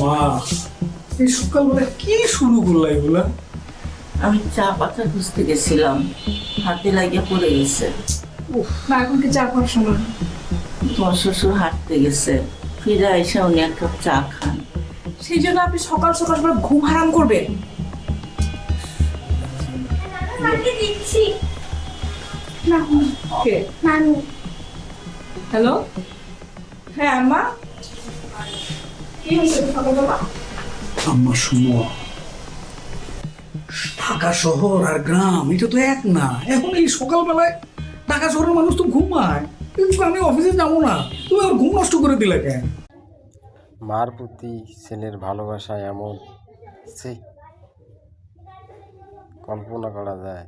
মা এই সকালবেলা কি শুরু করলা এগুলা? আমি চা পাতা খুঁজতে গেছিলাম হাতে লাগিয়ে পড়ে গেছে। মা এখন কি চা খাওয়ার সময়? তোমার শ্বশুর হাঁটতে গেছে ফিরে এসে উনি এক কাপ চা খান। সেই জন্য আপনি সকাল সকাল সকাল ঘুম হারাম করবেন। দিচ্ছি। কে? হ্যালো? হ্যাঁ আম্মা? কি হয়েছে? সকালবেলা আম্মা শুনো। ঢাকা শহর আর গ্রাম এটা তো এক না। এখন এই সকালবেলায় ঢাকা শহরের মানুষ তো ঘুমায়। কিন্তু আমি অফিসে যাব না। তুমি আর ঘুম নষ্ট করে দিলে কেন? মার প্রতি ছেলের ভালোবাসা এমন সে কল্পনা করা যায়।